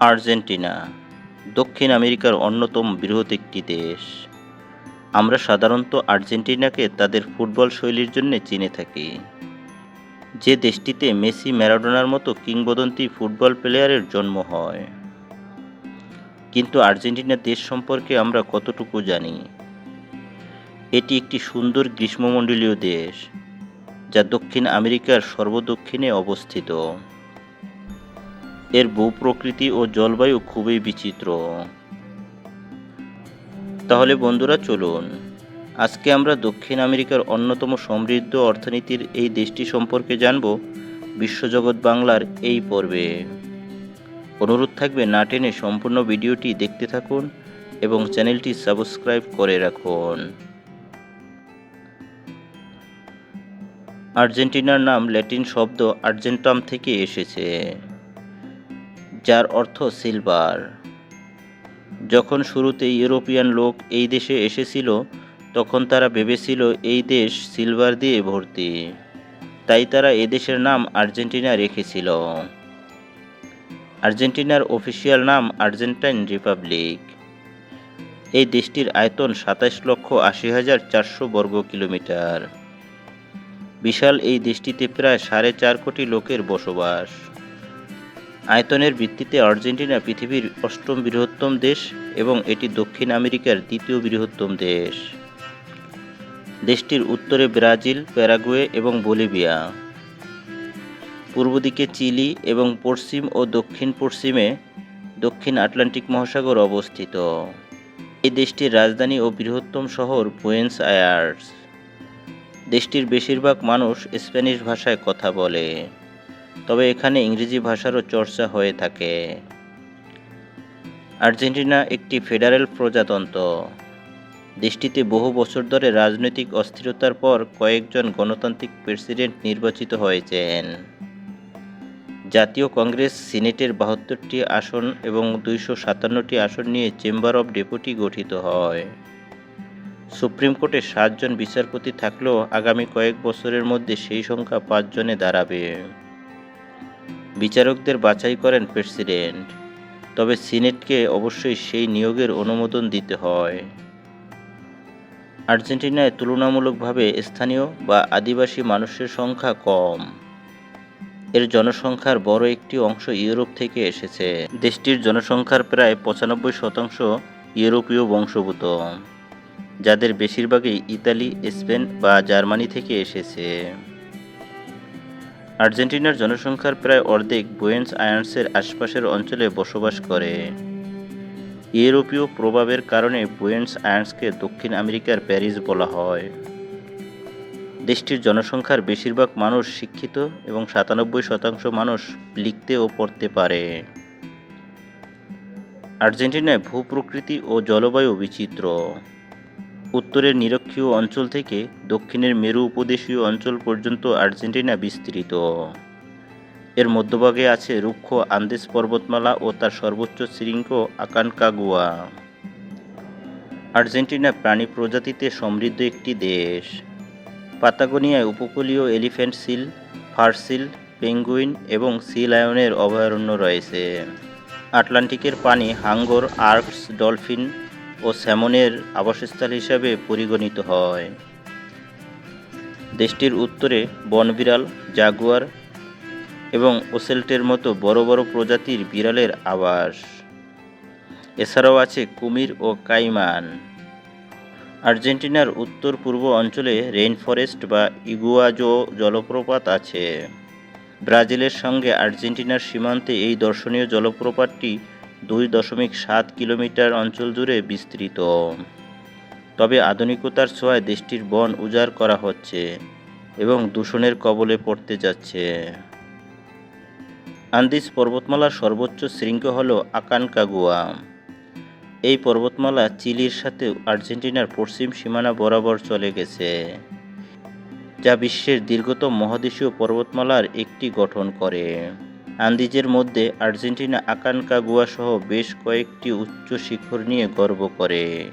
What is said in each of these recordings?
Argentina, দক্ষিণ আমেরিকার অন্যতম বৃহৎ একটি দেশ। আমরা সাধারণত আর্জেন্টিনাকে তাদের ফুটবল শৈলীর জন্য চিনে থাকি। যে দেশটিতে মেসি, ম্যারাডোনার মতো কিংবদন্তি ফুটবল প্লেয়ারের জন্ম হয়। কিন্তু আর্জেন্টিনা দেশ সম্পর্কে আমরা কতটুকু জানি? এটি একটি সুন্দর গ্রীষ্মমণ্ডলীয় দেশ, যা দক্ষিণ আমেরিকার সর্বদক্ষিণে অবস্থিত। এর ভূপ্রকৃতি ও জলবায়ু খুবই বিচিত্র। তাহলে বন্ধুরা চলুন, আজকে আমরা দক্ষিণ আমেরিকার অন্যতম সমৃদ্ধ অর্থনীতির এই দেশটি সম্পর্কে জানব, বিশ্বজগৎ বাংলার এই পর্বে। অনুরোধ থাকবে না টেনে সম্পূর্ণ ভিডিওটি দেখতে থাকুন এবং চ্যানেলটি সাবস্ক্রাইব করে রাখুন। আর্জেন্টিনার নাম ল্যাটিন শব্দ আর্জেন্টাম থেকে এসেছে। যার অর্থ সিলভার যখন শুরুতে ইউরোপিয়ান লোক এই দেশে এসেছিল, তখন তারা ভেবেছিল এই দেশ সিলভার দিয়ে ভর্তি। তাই তারা এদেশের নাম আর্জেন্টিনা রেখেছিল। আর্জেন্টিনার অফিসিয়াল নাম আর্জেন্টাইন রিপাবলিক। এই দেশটির আয়তন সাতাশ লক্ষ আশি হাজার চারশো বর্গ কিলোমিটার। বিশাল এই দেশটিতে প্রায় সাড়ে চার কোটি লোকের বসবাস। আয়তনের ভিত্তিতে আর্জেন্টিনা পৃথিবীর অষ্টম বৃহত্তম দেশ এবং এটি দক্ষিণ আমেরিকার দ্বিতীয় বৃহত্তম দেশ। দেশটির উত্তরে ব্রাজিল, প্যারাগুয়ে এবং বলিভিয়া। পূর্ব দিকে চিলি এবং পশ্চিম ও দক্ষিণ পশ্চিমে দক্ষিণ আটলান্টিক মহাসাগর অবস্থিত। এই দেশটির রাজধানী ও বৃহত্তম শহর বুয়েন্স আয়ার্স। দেশটির বেশিরভাগ মানুষ স্প্যানিশ ভাষায় কথা বলে। তবে এখানে ইংরেজি ভাষারও চর্চা হয়ে থাকে। আর্জেন্টিনা একটি ফেডারেল প্রজাতন্ত্র। দেশটিতে বহু বছর ধরে রাজনৈতিক অস্থিরতার পর কয়েকজন গণতান্ত্রিক প্রেসিডেন্ট নির্বাচিত হয়েছেন। জাতীয় কংগ্রেস সিনেটের বাহাত্তরটি আসন এবং দুইশো সাতান্নটি আসন নিয়ে চেম্বার অব ডেপুটি গঠিত হয়। সুপ্রিম কোর্টে সাতজন বিচারপতি থাকলেও আগামী কয়েক বছরের মধ্যে সেই সংখ্যা পাঁচজনে দাঁড়াবে। বিচারকদের বাছাই করেন প্রেসিডেন্ট, তবে সিনেটকে অবশ্যই সেই নিয়োগের অনুমোদন দিতে হয়। আর্জেন্টিনায় তুলনামূলকভাবে স্থানীয় বা আদিবাসী মানুষের সংখ্যা কম। এর জনসংখ্যার বড় একটি অংশ ইউরোপ থেকে এসেছে। দেশটির জনসংখ্যার প্রায় পঁচানব্বই শতাংশ ইউরোপীয় বংশভূত যাদের বেশিরভাগই ইতালি, স্পেন বা জার্মানি থেকে এসেছে। আর্জেন্টিনার জনসংখ্যার প্রায় অর্ধেক বুয়েন্স আয়ার্সের আশপাশের অঞ্চলে বসবাস করে। ইউরোপীয় প্রভাবের কারণে বুয়েন্স আয়ার্সকে দক্ষিণ আমেরিকার প্যারিস বলা হয়। দেশটির জনসংখ্যার বেশিরভাগ মানুষ শিক্ষিত এবং সাতানব্বই শতাংশ মানুষ লিখতে ও পড়তে পারে। আর্জেন্টিনায় ভূপ্রকৃতি ও জলবায়ু বিচিত্র। উত্তরের নিরক্ষীয় অঞ্চল থেকে দক্ষিণের মেরু উপদেশীয় অঞ্চল পর্যন্ত আর্জেন্টিনা বিস্তৃত। এর মধ্যভাগে আছে রুক্ষ আন্দেস পর্বতমালা ও তার সর্বোচ্চ শৃঙ্গ আকানকাগুয়া। আর্জেন্টিনা প্রাণী প্রজাতিতে সমৃদ্ধ একটি দেশ। পাতাগোনিয়ায় উপকূলীয় elephant seal fur seal penguin এবং সি লায়নের অভয়ারণ্য রয়েছে। আটলান্টিকের পানি হাঙ্গর, আর্কস, ডলফিন ও স্যামনের আবাসস্থল হিসাবে পরিগণিত হয়। দেশটির উত্তরে বনবিড়াল, জাগুয়ার এবং ওসেল্টের মতো বড় বড় প্রজাতির বিড়ালের আবাস। এছাড়াও আছে কুমির ও কাইমান। আর্জেন্টিনার উত্তর পূর্ব অঞ্চলে রেইন ফরেস্ট বা ইগুয়াজো জলপ্রপাত আছে। ব্রাজিলের সঙ্গে আর্জেন্টিনার সীমান্তে এই দর্শনীয় জলপ্রপাতটি দুই দশমিক সাত কিলোমিটার অঞ্চল জুড়ে বিস্তৃত। তবে আধুনিকতার ছোঁয়ায় দেশটির বন উজাড় করা হচ্ছে এবং দূষণের কবলে পড়তে যাচ্ছে। আন্দিজ পর্বতমালার সর্বোচ্চ শৃঙ্গ হল আকানকাগুয়া। এই পর্বতমালা চিলির সাথে আর্জেন্টিনার পশ্চিম সীমানা বরাবর চলে গেছে, যা বিশ্বের দীর্ঘতম মহাদেশীয় পর্বতমালার একটি গঠন করে। আন্দিজের মধ্যে আর্জেন্টিনা আকানকাগুয়া সহ বেশ কয়েকটি উচ্চ শিখর নিয়ে গর্ব করে।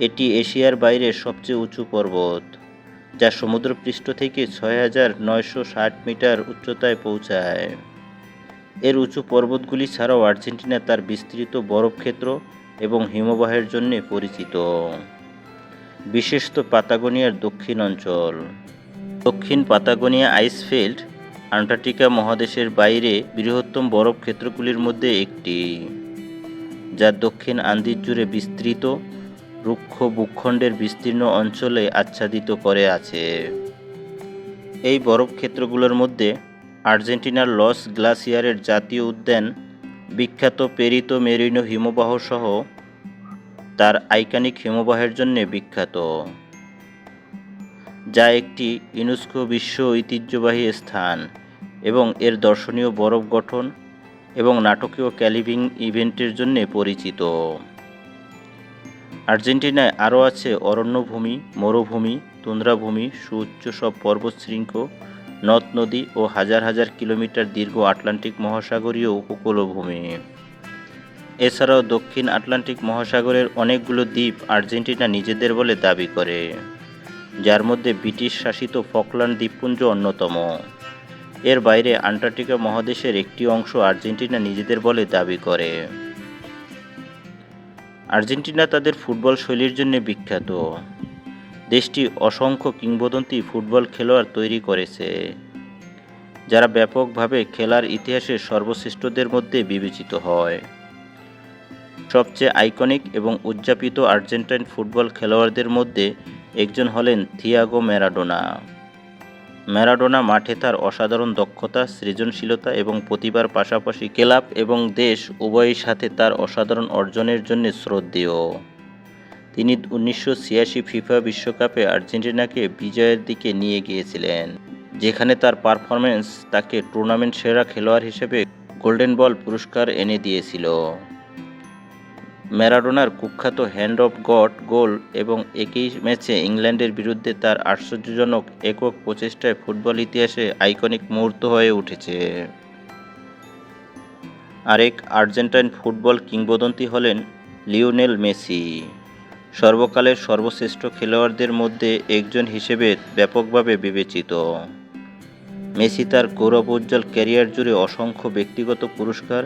এটি এশিয়ার বাইরে সবচেয়ে উঁচু পর্বত, যা সমুদ্রপৃষ্ঠ থেকে ছয় হাজার নয়শো ষাট মিটার উচ্চতায় পৌঁছায়। এর উঁচু পর্বতগুলি ছাড়াও আর্জেন্টিনা তার বিস্তৃত বরফক্ষেত্র এবং হিমবাহের জন্য পরিচিত। বিশেষত পাতাগোনিয়ার দক্ষিণ অঞ্চল। দক্ষিণ পাতাগোনিয়া আইসফিল্ড আন্টার্কটিকা মহাদেশের বাইরে বৃহত্তম বরফ ক্ষেত্রগুলির মধ্যে একটি, যা দক্ষিণ আন্দিজ জুড়ে বিস্তৃত, রুক্ষ ভূখণ্ডের বিস্তীর্ণ অঞ্চলে আচ্ছাদিত করে আছে। এই বরফ ক্ষেত্রগুলোর মধ্যে আর্জেন্টিনার লস গ্লাসিয়ারের জাতীয় উদ্যান, বিখ্যাত পেরিতো মেরিনো হিমবাহ সহ তার আইকনিক হিমবাহের জন্য বিখ্যাত, যা একটি ইউনেস্কো বিশ্ব ঐতিহ্যবাহী স্থান। এবং এর দর্শনীয় বরফ গঠন এবং নাটকীয় ক্যালিভিং ইভেন্টের জন্য পরিচিত। আর্জেন্টিনায় আরও আছে অরণ্যভূমি, মরুভূমি, তুন্দ্রাভূমি, সুউচ্চ সব পর্বতশৃঙ্গ, নদ নদী ও হাজার হাজার কিলোমিটার দীর্ঘ আটলান্টিক মহাসাগরীয় উপকূলভূমি। এছাড়াও দক্ষিণ আটলান্টিক মহাসাগরের অনেকগুলো দ্বীপ আর্জেন্টিনা নিজেদের বলে দাবি করে, যার মধ্যে ব্রিটিশ শাসিত ফকল্যান্ড দ্বীপপুঞ্জ অন্যতম। এর বাইরে আন্টার্কটিকা মহাদেশের একটি অংশ আর্জেন্টিনা নিজেদের বলে দাবি করে। আর্জেন্টিনা তাদের ফুটবল শৈলীর জন্য বিখ্যাত। দেশটি অসংখ্য কিংবদন্তি ফুটবল খেলোয়াড় তৈরি করেছে, যারা ব্যাপকভাবে খেলার ইতিহাসে সর্বশ্রেষ্ঠদের মধ্যে বিবেচিত হয়। সবচেয়ে আইকনিক এবং উদযাপিত আর্জেন্টাইন ফুটবল খেলোয়াড়দের মধ্যে একজন হলেন থিয়াগো ম্যারাডোনা। ম্যারাডোনা মাঠে তার অসাধারণ দক্ষতা, সৃজনশীলতা এবং প্রতিভার পাশাপাশি ক্লাব এবং দেশ উভয়ের সাথে তার অসাধারণ অর্জনের জন্য শ্রদ্ধেয়। তিনি উনিশশো ছিয়াশি ফিফা বিশ্বকাপে আর্জেন্টিনাকে বিজয়ের দিকে নিয়ে গিয়েছিলেন, যেখানে তার পারফরমেন্স তাকে টুর্নামেন্ট সেরা খেলোয়াড় হিসেবে গোল্ডেন বল পুরস্কার এনে দিয়েছিল। ম্যারাডোনার কুখ্যাত হ্যান্ড অফ গড গোল এবং একই ম্যাচে ইংল্যান্ডের বিরুদ্ধে তার আশ্চর্যজনক একক প্রচেষ্টায় ফুটবল ইতিহাসে আইকনিক মুহূর্ত হয়ে উঠেছে। আরেক আর্জেন্টাইন ফুটবল কিংবদন্তি হলেন লিওনেল মেসি। সর্বকালের সর্বশ্রেষ্ঠ খেলোয়াড়দের মধ্যে একজন হিসেবে ব্যাপকভাবে বিবেচিত। মেসি তার গৌরবোজ্জ্বল ক্যারিয়ার জুড়ে অসংখ্য ব্যক্তিগত পুরস্কার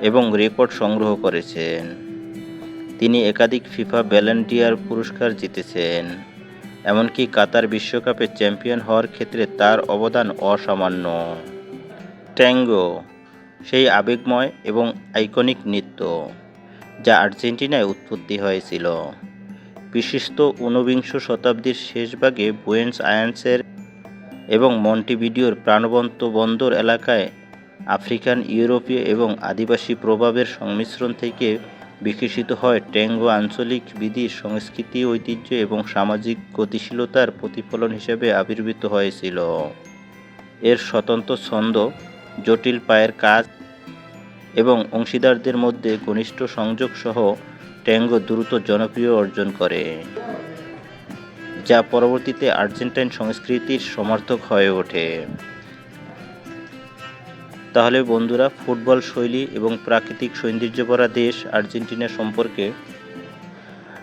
এবং রেকর্ড সংগ্রহ করেছেন। তিনি একাধিক ফিফা ব্যালেন্টিয়ার পুরস্কার জিতেছেন, এমনকি কাতার বিশ্বকাপে চ্যাম্পিয়ন হওয়ার ক্ষেত্রে তার অবদান অসামান্য। ট্যাঙ্গো, সেই আবেগময় এবং আইকনিক নৃত্য, যা আর্জেন্টিনায় উৎপত্তি হয়েছিল। বিশিষ্ট ঊনবিংশ শতাব্দীর শেষভাগে বুয়েন্স আয়ান্সের এবং মন্টিভিডিওর প্রাণবন্ত বন্দর এলাকায় আফ্রিকান, ইউরোপীয় এবং আদিবাসী প্রভাবের সংমিশ্রণ থেকে বিকশিত হয় ট্যাঙ্গো আঞ্চলিক বিধি, সংস্কৃতি, ঐতিহ্য এবং সামাজিক গতিশীলতার প্রতিফলন হিসেবে আবির্ভূত হয়েছিল। এর স্বতন্ত্র ছন্দ, জটিল পায়ের কাজ এবং অংশীদারদের মধ্যে ঘনিষ্ঠ সংযোগ সহ ট্যাঙ্গো দ্রুত জনপ্রিয় অর্জন করে, যা পরবর্তীতে আর্জেন্টাইন সংস্কৃতির সমর্থক হয়ে ওঠে। তাহলে বন্ধুরা ফুটবল শৈলী এবং প্রাকৃতিক সৌন্দর্য করা দেশ আর্জেন্টিনা সম্পর্কে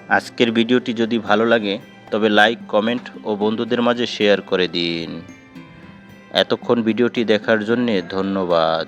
আজকের ভিডিওটি যদি ভালো লাগে, তবে লাইক, কমেন্ট ও বন্ধুদের মাঝে শেয়ার করে দিন। এতক্ষণ ভিডিওটি দেখার জন্যে ধন্যবাদ।